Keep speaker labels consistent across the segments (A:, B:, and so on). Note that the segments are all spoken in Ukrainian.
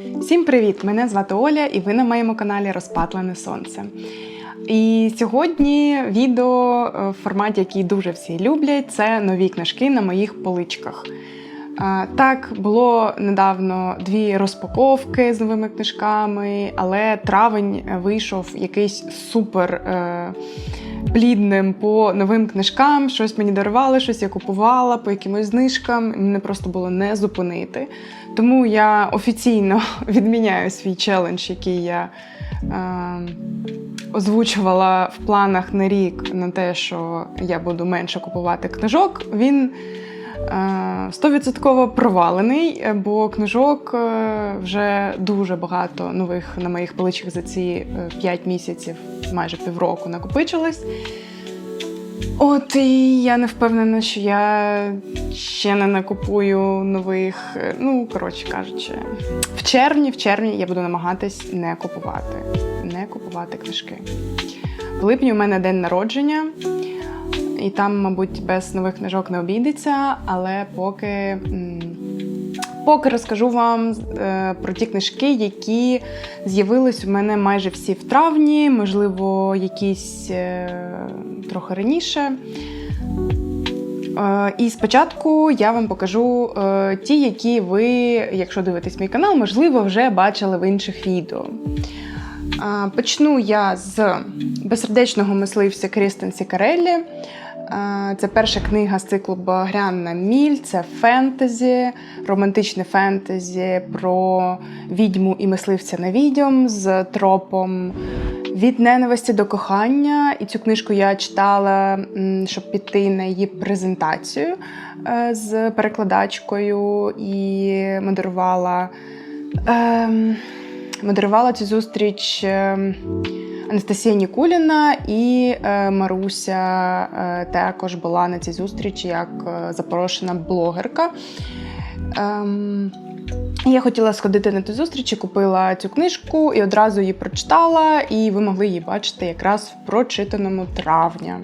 A: Всім привіт! Мене звати Оля, і ви на моєму каналі Розпатлене Сонце. І сьогодні відео е, в форматі, який дуже всі люблять, це нові книжки на моїх поличках. Е, Так, було недавно дві розпаковки з новими книжками, але травень вийшов якийсь супер е, плідним по новим книжкам. Щось мені дарували, щось я купувала по якимось знижкам. Мене просто було не зупинити. Тому я офіційно відміняю свій челендж, який я е, озвучувала в планах на рік на те, що я буду менше купувати книжок. Він е, стовідсотково провалений, е, бо книжок е, вже дуже багато нових на моїх поличках за ці 5 місяців, майже півроку накопичилось. От і я не впевнена, що я ще не накупую нових. е, Ну, коротше кажучи, в червні, в червні я буду намагатись не купувати, не купувати книжки. В липні у мене день народження, і там, мабуть, без нових книжок не обійдеться, але поки. Поки розкажу вам е, про ті книжки, які з'явились у мене майже всі в травні, можливо, якісь е, трохи раніше. Е, і спочатку я вам покажу ті, які ви, якщо дивитесь мій канал, можливо, вже бачили в інших відео. Почну я з безсердечного мисливця Крістен Сікареллі. Це перша книга з циклу Багряна Міль, це фентезі, романтичне фентезі про відьму і мисливця на відьом з тропом від ненависті до кохання. І цю книжку я читала, щоб піти на її презентацію е, з перекладачкою і модерувала. ем, Модерувала цю зустріч ем, Анастасія Нікуліна і е, Маруся е, також була на цій зустрічі як е, запрошена блогерка. Ем, я хотіла сходити на ту зустріч, купила цю книжку і одразу її прочитала, і ви могли її бачити якраз в прочитаному травня.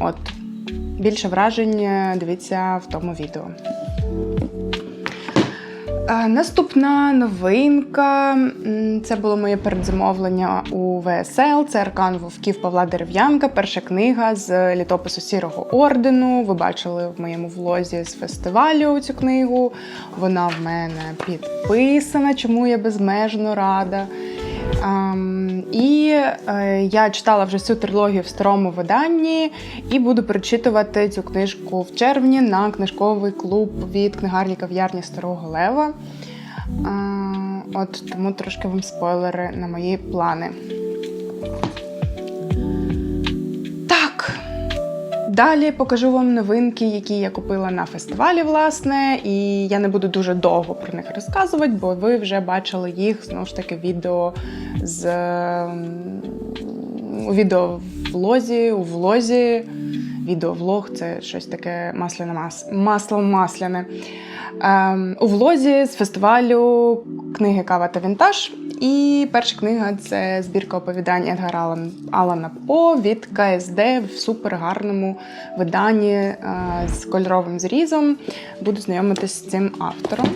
A: От. Більше вражень дивіться в тому відео. Наступна новинка це було моє передзамовлення у ВСЛ. Це Аркан Вовків Павла Дерев'янка, перша книга з літопису Сірого ордену. Ви бачили в моєму влозі з фестивалю цю книгу. Вона в мене підписана, чому я безмежно рада. Ем, і е, я читала вже всю трилогію в старому виданні і буду перечитувати цю книжку в червні на книжковий клуб від книгарні кав'ярні Старого Лева. Е, от тому трошки вам спойлери на мої плани. Далі покажу вам новинки, які я купила на фестивалі, власне, і я не буду дуже довго про них розказувати, бо ви вже бачили їх знову ж таки відео з у відео влозі, у влозі. Відеовлог це щось таке масляне мас... масло масляне. Ем, у влозі з фестивалю книги Кава та Вінтаж. І перша книга це збірка оповідань Едгара Алана По від КСД в супер гарному виданні е, з кольоровим зрізом. Буду знайомитись з цим автором.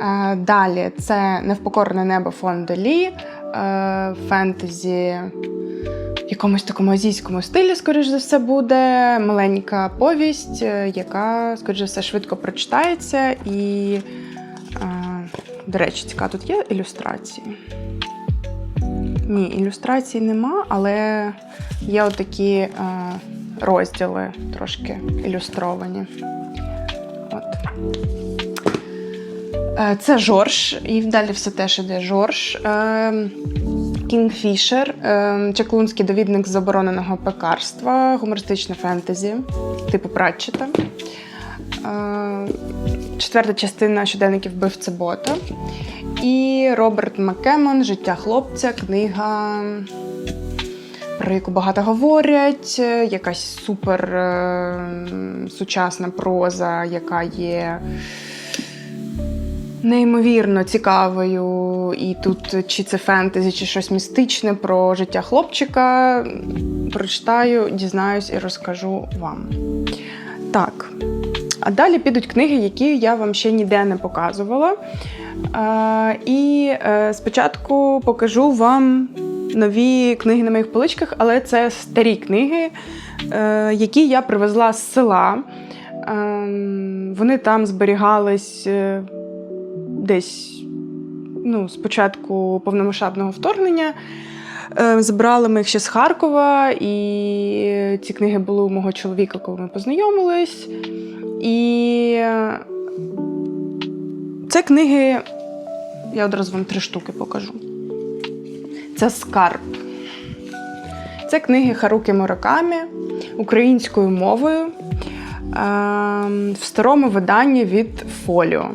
A: Е, Далі це Невпокорене небо фон Делі, е, фентезі в якомусь такому азійському стилі, скоріш за все, буде маленька повість, яка, скоріш за все, швидко прочитається. І, до речі, цікаво, тут є ілюстрації. Ні, ілюстрацій нема, але є отакі е, розділи трошки ілюстровані. От. Е, Це Жорж, і далі все теж іде Жорж. Е, Кінгфішер, е, чаклунський довідник забороненого пекарства, гумористичне фентезі, типу Пратчета. Четверта частина щоденників вбивця бота. І Роберт Маккемон Життя хлопця, книга, про яку багато говорять, е, якась супер е, сучасна проза, яка є неймовірно цікавою. І тут чи це фентезі, чи щось містичне про життя хлопчика. Прочитаю, дізнаюсь і розкажу вам. Так. А далі підуть книги, які я вам ще ніде не показувала. І е, спочатку покажу вам нові книги на моїх поличках, але це старі книги, е, які я привезла з села. Ем, Вони там зберігались е, десь ну, з повномасштабного вторгнення. Е, Забрали ми їх ще з Харкова, і ці книги були у мого чоловіка, коли ми познайомились. І е, це книги, я одразу вам три штуки покажу. Це скарб. Це книги Харуки Муракамі українською мовою ем, в старому виданні від Фоліо.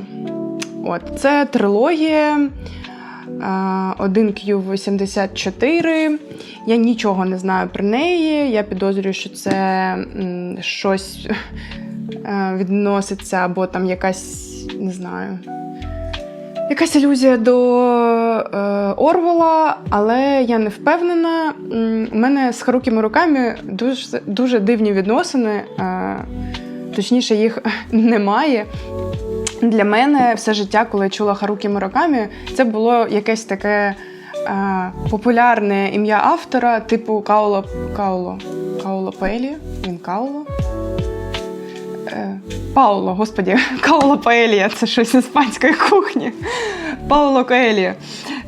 A: От, це трилогія. 1Q84. Я нічого не знаю про неї. Я підозрюю, що це щось е, відноситься або там якась, не знаю, якась ілюзія до е, Орвела, але я не впевнена. У мене з Харукі руками дуже, дуже дивні відносини. Е, точніше, їх немає. Для мене все життя, коли я чула Харукі Муракамі, це було якесь таке е, популярне ім'я автора, типу Кауло Кауло. Кауло Пелі. Він Кауло? Е, Пауло, господі, Кауло Паелія, це щось іспанської кухні. Пауло Коелія.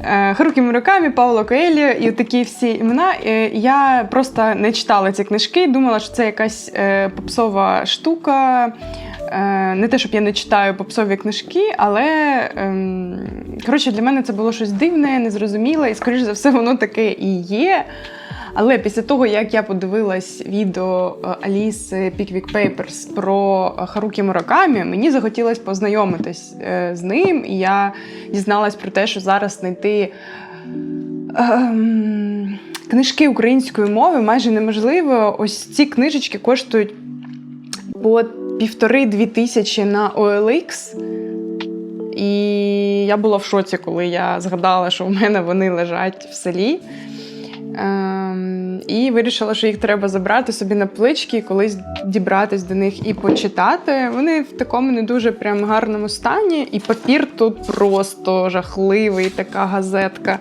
A: Е, Харукі Муракамі, Пауло Коелі і такі всі імена. Е, Я просто не читала ці книжки, думала, що це якась е, попсова штука. Не те, щоб я не читаю попсові книжки, але ем, коротше, для мене це було щось дивне, незрозуміле, і, скоріш за все, воно таке і є. Але після того, як я подивилась відео е, Аліси Pickwick Papers про е, Харукі Муракамі, мені захотілося познайомитись е, з ним, і я дізналась про те, що зараз знайти. Ем, Книжки української мови майже неможливо. Ось ці книжечки коштують по півтори-дві тисячі на OLX. І я була в шоці, коли я згадала, що в мене вони лежать в селі. Ем, і вирішила, що їх треба забрати собі на плечки, і колись дібратись до них і почитати. Вони в такому не дуже прям гарному стані, і папір тут просто жахливий, така газетка.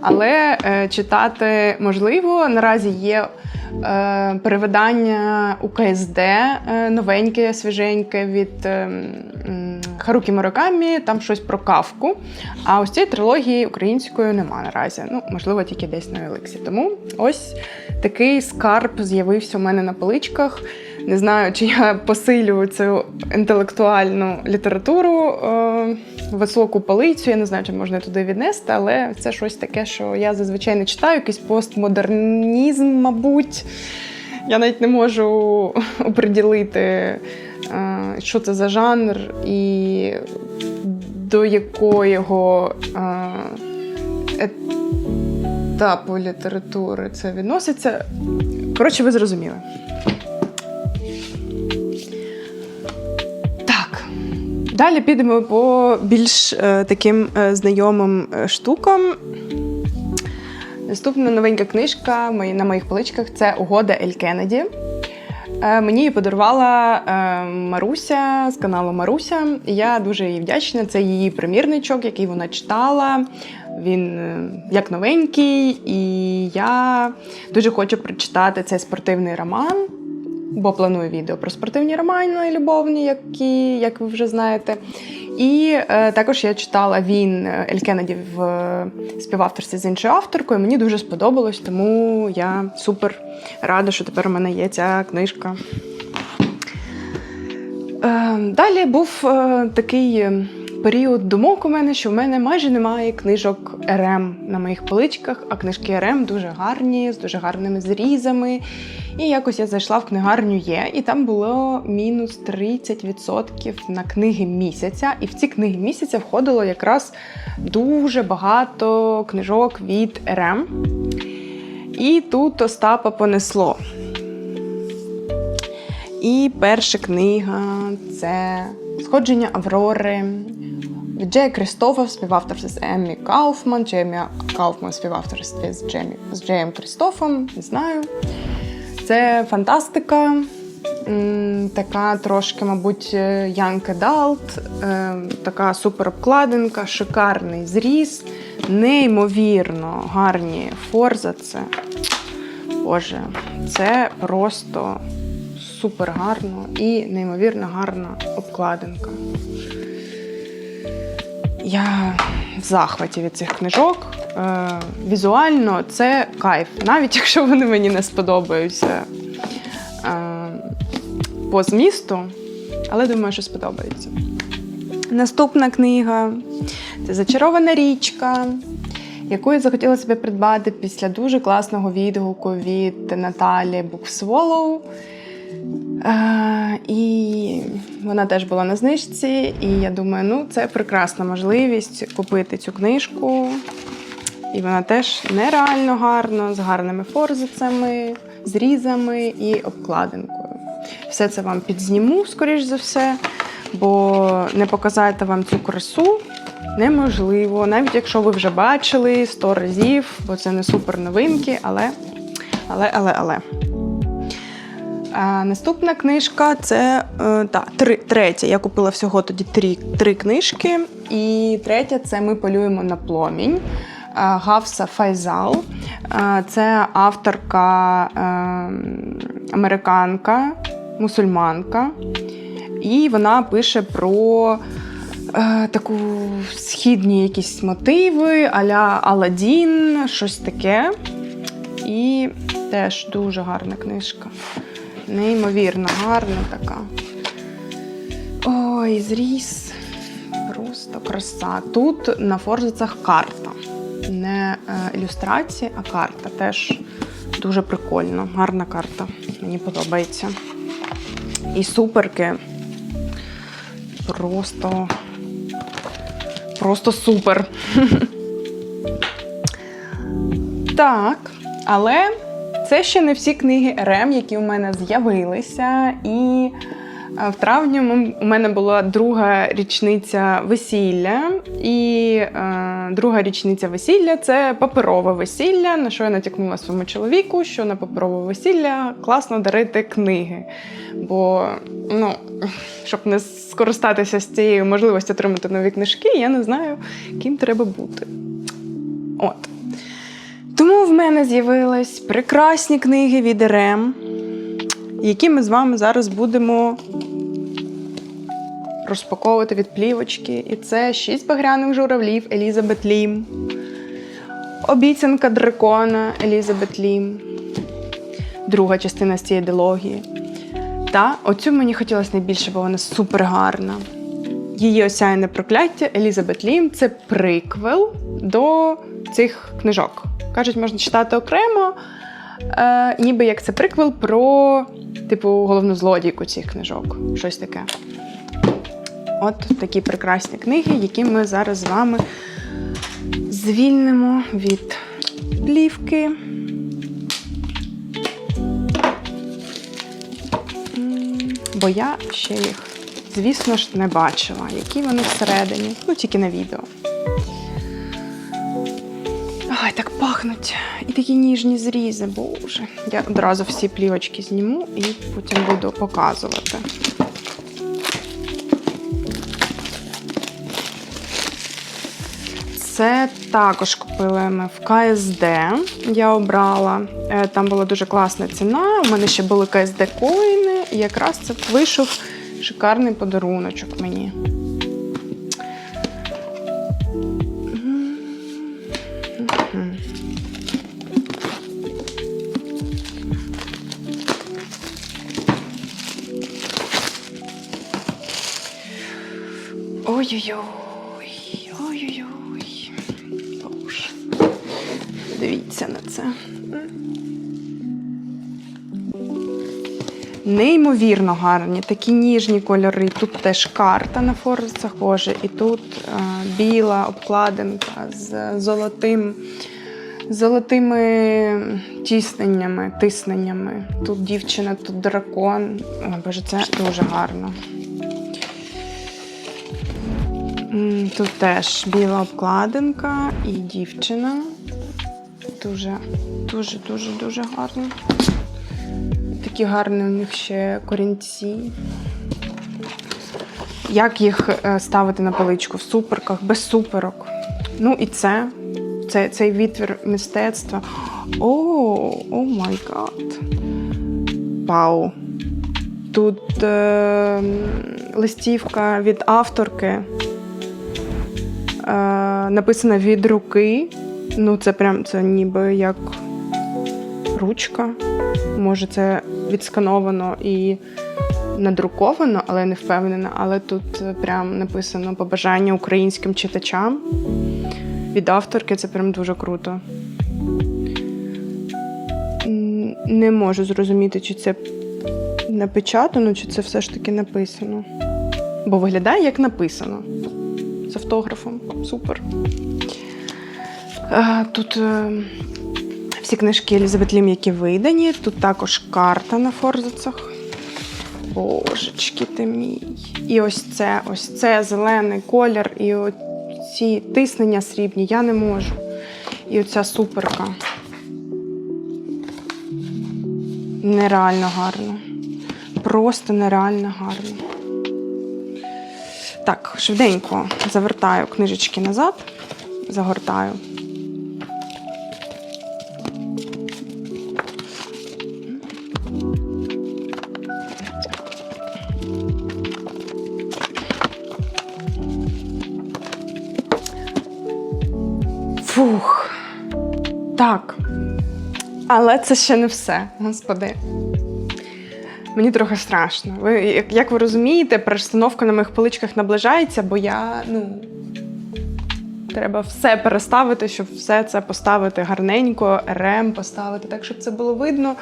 A: Але е, читати можливо. Наразі є е, перевидання УКСД е, новеньке, свіженьке від е, Харукі Муракамі, там щось про кавку. А ось цієї трилогії українською нема наразі. Ну, можливо, тільки десь на Еликсі. Тому ось такий скарб з'явився у мене на поличках. Не знаю, чи я посилю цю інтелектуальну літературу е, високу полицю. Я не знаю, чи можна туди віднести, але це щось таке, що я зазвичай не читаю, якийсь постмодернізм, мабуть. Я навіть не можу оприділити, що це за жанр і до якого е, етапу літератури це відноситься. Коротше, ви зрозуміли. Так. Далі підемо по більш е, таким е, знайомим е, штукам. Наступна новенька книжка на моїх поличках це Угода Ель Кеннеді. Е, Мені її подарувала е, Маруся з каналу Маруся. Я дуже їй вдячна. Це її примірничок, який вона читала. Він е, як новенький, і я дуже хочу прочитати цей спортивний роман, бо планую відео про спортивні романи любовні, які, як ви вже знаєте. І е, також я читала він е, Ель Кеннеді в е, співавторстві з іншою авторкою. Мені дуже сподобалось, тому я супер рада, що тепер у мене є ця книжка. Е, Далі був е, такий е, період думок у мене, що в мене майже немає книжок РМ на моїх поличках, а книжки РМ дуже гарні, з дуже гарними зрізами. І якось я зайшла в книгарню Є, і там було мінус 30% на книги місяця. І в ці книги місяця входило якраз дуже багато книжок від РМ. І тут Остапа понесло. І перша книга це Сходження Аврори від Джея Крістофа в з Еммі Кауфман. чи Еммі Кауфман в з, Джемі, з Джеєм Крістофом, не знаю. Це фантастика. Така трошки, мабуть, е, Young Adult, е, така супер обкладинка, шикарний зріз, неймовірно гарні форза. Це Боже, це просто супер гарно і неймовірно гарна обкладинка. Я в захваті від цих книжок. Е, візуально це кайф, навіть якщо вони мені не сподобаються е, по змісту, але думаю, що сподобається. Наступна книга це Зачарована річка, яку я захотіла собі придбати після дуже класного відгуку від Наталі Буксволоу. Е, і вона теж була на знижці, і я думаю, ну це прекрасна можливість купити цю книжку. І вона теж нереально гарна, з гарними форзицями, зрізами і обкладинкою. Все це вам підзніму, скоріш за все, бо не показати вам цю красу неможливо. Навіть якщо ви вже бачили 100 разів, бо це не супер новинки, але, але, але, але. А наступна книжка це е, та, третя. Я купила всього тоді три, три книжки. І третя це Ми полюємо на пломінь. Е, Гавса Файзал. Е, Це авторка е, американка, мусульманка. І вона пише про таку східні якісь мотиви, аля Аладдін, щось таке. І теж дуже гарна книжка. Неймовірно гарна така. Ой, зріз. Просто краса. Тут на форзицях карта. Не е, ілюстрація, а карта. Теж дуже прикольно. Гарна карта. Мені подобається. І суперки. Просто. Просто супер. Так, але це ще не всі книги РМ, які у мене з'явилися. І в травні у мене була друга річниця весілля. І е, друга річниця весілля це паперове весілля, на що я натякнула своєму чоловіку, що на паперове весілля класно дарити книги. Бо, ну, щоб не скористатися з цією можливістю отримати нові книжки, я не знаю, ким треба бути. От. Тому в мене з'явились прекрасні книги від РМ, які ми з вами зараз будемо розпаковувати від плівочки. І це шість багряних журавлів Елізабет Лім, Обіцянка дракона Елізабет Лім, друга частина з цієї дилогії. Та оцю мені хотілося найбільше, бо вона супер гарна. Її осяяне прокляття Елізабет Лім це приквел до цих книжок. Кажуть, можна читати окремо, е, ніби як це приквел про типу головну злодійку цих книжок. Щось таке. От такі прекрасні книги, які ми зараз з вами звільнимо від плівки. Бо я ще їх, звісно ж, не бачила, які вони всередині, ну тільки на відео. Ай, так пахнуть. І такі ніжні зрізи, боже. Я одразу всі плівочки зніму і потім буду показувати. Це також купили ми в КСД. Я обрала. Е, Там була дуже класна ціна. У мене ще були КСД коїни, і якраз це вийшов шикарний подаруночок мені. Ой-ой-ой. Ой-ой-ой. Дивіться на це. Неймовірно гарні, такі ніжні кольори. Тут теж карта на форзицях, боже, і тут е, біла обкладинка з золотим, золотими тісненнями, тисненнями. Тут дівчина, тут дракон. Боже, це дуже гарно. Тут теж біла обкладинка і дівчина. Дуже, дуже, дуже, дуже гарно. такі гарні у них ще корінці. Як їх е, ставити на поличку в суперках, без суперок. Ну і це, це цей відтвір мистецтва. О, о май гад. Вау. Тут е, листівка від авторки. Е, написана від руки. Ну, це прям це ніби як ручка. Може, це відскановано і надруковано, але не впевнена. Але тут е, прям написано побажання українським читачам. Від авторки це прям дуже круто. Не можу зрозуміти, чи це напечатано, чи це все ж таки написано. Бо виглядає як написано. З автографом. Супер. Е, Тут е, всі книжки Елізабет Лім, які видані. Тут також карта на форзацах. Божечки ти мій. І ось це, ось це зелений колір, і ці тиснення срібні. Я не можу. І оця суперка. Нереально гарно. Просто нереально гарно. Так, швиденько завертаю книжечки назад, загортаю. Фух. Так. Але це ще не все, господи. Мені трохи страшно. Ви, як, ви розумієте, перестановка на моїх поличках наближається, бо я, ну. Треба все переставити, щоб все це поставити гарненько, РМ поставити, так, щоб це було видно.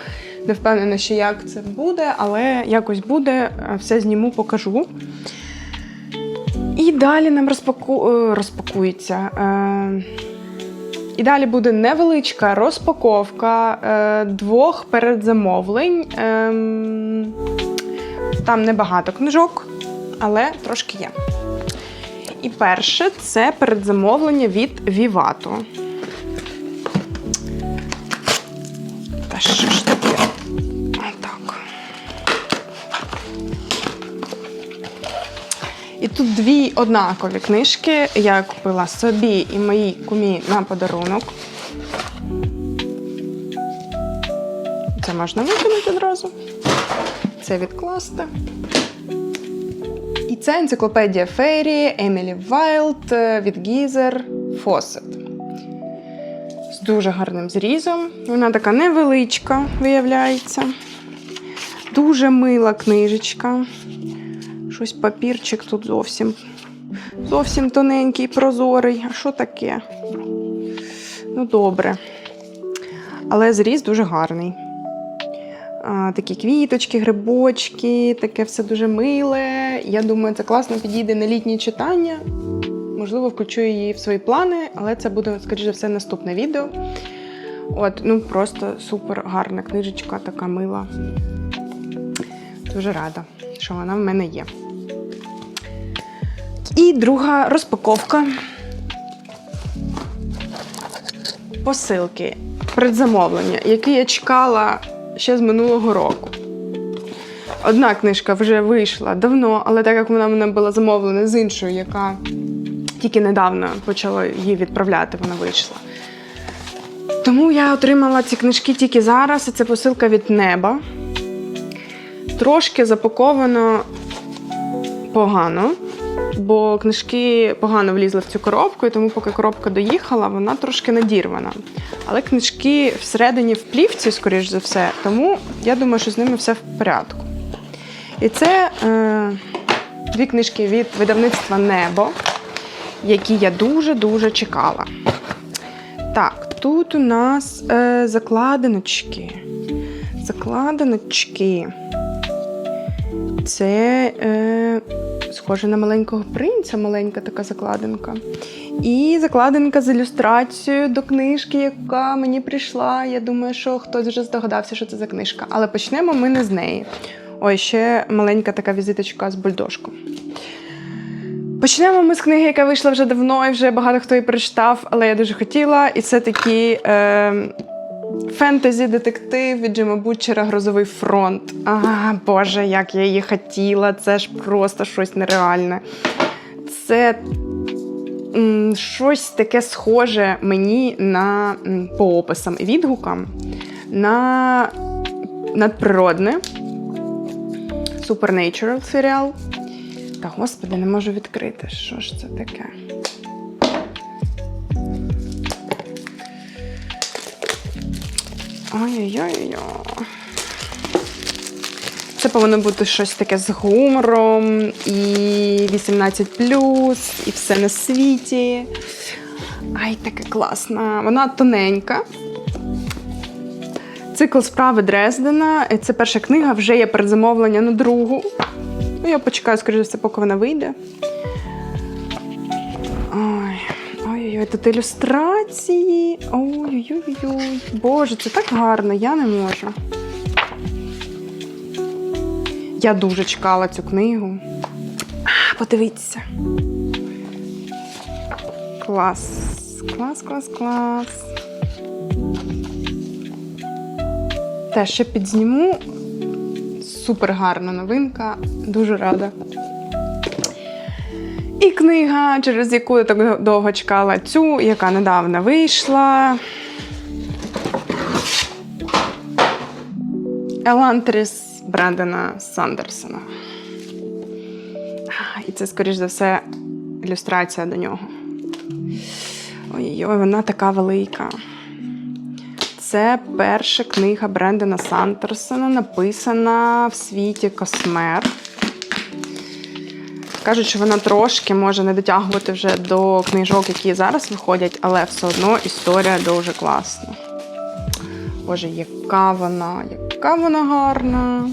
A: Не впевнена, що як це буде, але якось буде, все зніму, покажу. І далі нам розпаку... е, розпакується. І далі буде невеличка розпаковка е, двох передзамовлень. Е, там небагато книжок, але трошки є. І перше це передзамовлення від Вівато. Та що ж І тут дві однакові книжки. Я купила собі і моїй кумі на подарунок. Це можна викинути одразу. Це відкласти. І це енциклопедія Фейрі Емілі Вайлд е, від Гізер Фосет. З дуже гарним зрізом. Вона така невеличка, виявляється. Дуже мила книжечка. Щось папірчик тут зовсім. Зовсім тоненький, прозорий. А що таке? Ну, добре. Але зріз дуже гарний. А, такі квіточки, грибочки, таке все дуже миле. Я думаю, це класно підійде на літні читання. Можливо, включу її в свої плани, але це буде, скоріш за все, наступне відео. От, ну просто супер гарна книжечка, така мила. Дуже рада, що вона в мене є. І друга розпаковка посилки, предзамовлення, які я чекала ще з минулого року. Одна книжка вже вийшла давно, але так як вона в мене була замовлена з іншою, яка тільки недавно почала її відправляти, вона вийшла. Тому я отримала ці книжки тільки зараз, і це посилка від неба. Трошки запаковано погано, бо книжки погано влізли в цю коробку, і тому, поки коробка доїхала, вона трошки надірвана. Але книжки всередині в плівці, скоріш за все, тому я думаю, що з ними все в порядку. І це е, дві книжки від видавництва Небо, які я дуже-дуже чекала. Так, тут у нас е, закладиночки. Закладиночки. Це е, схоже на маленького принця, маленька така закладинка. І закладинка з ілюстрацією до книжки, яка мені прийшла. Я думаю, що хтось вже здогадався, що це за книжка. Але почнемо ми не з неї. Ой, ще маленька така візиточка з бульдожком. Почнемо ми з книги, яка вийшла вже давно, і вже багато хто її прочитав, але я дуже хотіла. І це такі е, Фентезі детектив від Джима Бутчера Грозовий фронт. А, Боже, як я її хотіла. Це ж просто щось нереальне. Це м, щось таке схоже мені на м, по описам і відгукам на надприродне. Supernatural серіал. Та господи, не можу відкрити. Що ж це таке? Ой-ой-ой. Це повинно бути щось таке з гумором, і 18 і все на світі. Ай, таке класна. Вона тоненька. Цикл справи Дрездена. Це перша книга, вже є передзамовлення на другу. Ну, я почекаю, скоріше все, поки вона вийде. Ой-ой-ой, тут ілюстрації. Ой-ой-ой. Боже, це так гарно, я не можу. Я дуже чекала цю книгу. Подивіться. Клас. Клас, клас, клас. Теж ще підзніму. Супер гарна новинка. Дуже рада. І книга, через яку я так довго чекала цю, яка недавно вийшла. Елантріс Брендена Сандерсона. І це, скоріш за все, ілюстрація до нього. Ой-ой, вона така велика. Це перша книга Брендена Сандерсона, написана в світі Космер. Кажуть, що вона трошки може не дотягувати вже до книжок, які зараз виходять, але все одно історія дуже класна. Боже, яка вона, яка вона гарна.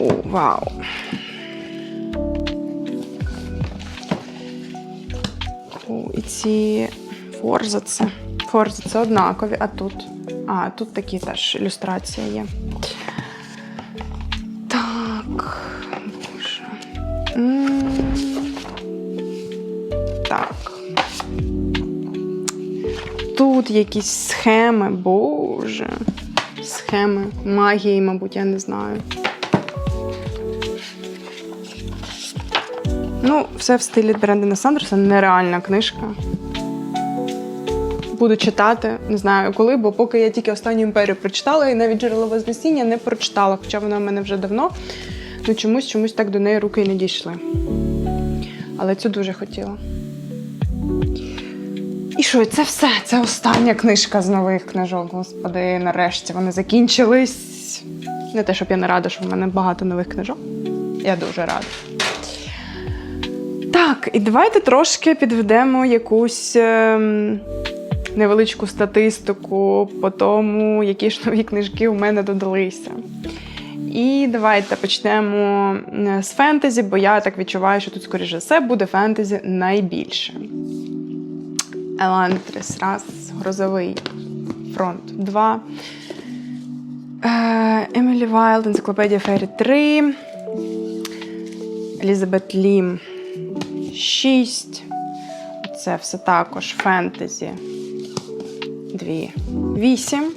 A: О, вау. О, і ці форза це. Форза це однакові, а тут. А, тут такі теж ілюстрація є. Тут якісь схеми, боже. Схеми магії, мабуть, я не знаю. Ну, все в стилі Брендена Сандерса. Нереальна книжка. Буду читати, не знаю коли, бо поки я тільки останню імперію прочитала, і навіть джерело Вознесіння не прочитала, хоча вона в мене вже давно. Ну чомусь чомусь так до неї руки і не дійшли. Але цю дуже хотіла. Що, це все? Це остання книжка з нових книжок. Господи, нарешті вони закінчились. Не те, щоб я не рада, що в мене багато нових книжок. Я дуже рада. Так, і давайте трошки підведемо якусь ем, невеличку статистику по тому, які ж нові книжки у мене додалися. І давайте почнемо е, з фентезі, бо я так відчуваю, що тут, скоріше все, буде фентезі найбільше. Елантрис, раз, Грозовий фронт 2. Е, Емілі Вайлд, Енциклопедія Фері 3. Елізабет Лім 6. Це все також фентезі 2. 8.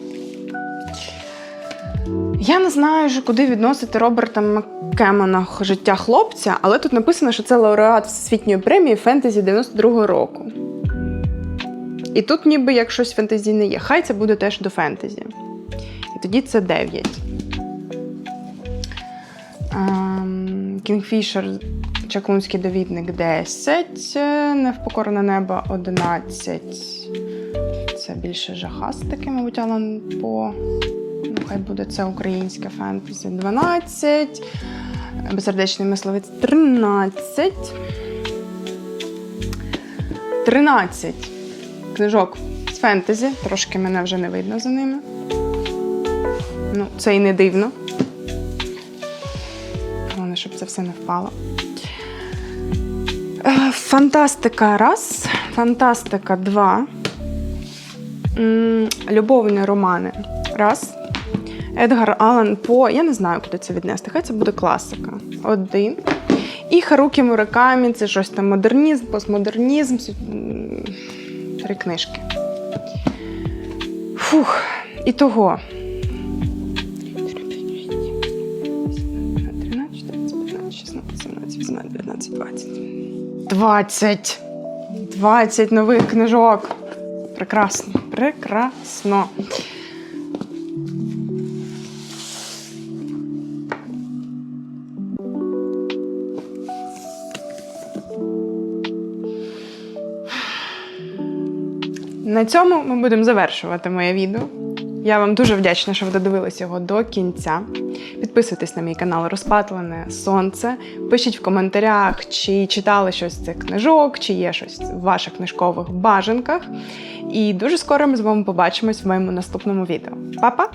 A: Я не знаю, куди відносити Роберта Маккемона життя хлопця, але тут написано, що це лауреат Всесвітньої премії фентезі 92-го року. І тут ніби як щось фентезійне є. Хай це буде теж до фентезі. І тоді це 9. Ем, Кінгфішер, Чаклунський довідник 10. е, Невпокорене небо 11. Це більше жахастики, мабуть, Алан По. Ну, хай буде це українське фентезі 12. Безсердечний мисливець 13. 13 книжок з фентезі. Трошки мене вже не видно за ними. Ну, це і не дивно. Головне, щоб це все не впало. Е, Фантастика раз, фантастика два. Любовні романи. Раз. Едгар Алан По. Я не знаю, куди це віднести. Хай це буде класика. Один. І Харукі Муракамі це щось там модернізм, постмодернізм. Три книжки. Фух, і того. 13, 14, 15, 16, 17, 18, 19, 20. 20! 20 нових книжок. Прекрасно. Прекрасно. На цьому ми будемо завершувати моє відео. Я вам дуже вдячна, що ви додивилися його до кінця. Підписуйтесь на мій канал Розпатлене Сонце. Пишіть в коментарях, чи читали щось з цих книжок, чи є щось в ваших книжкових бажанках. І дуже скоро ми з вами побачимось в моєму наступному відео. Па-па!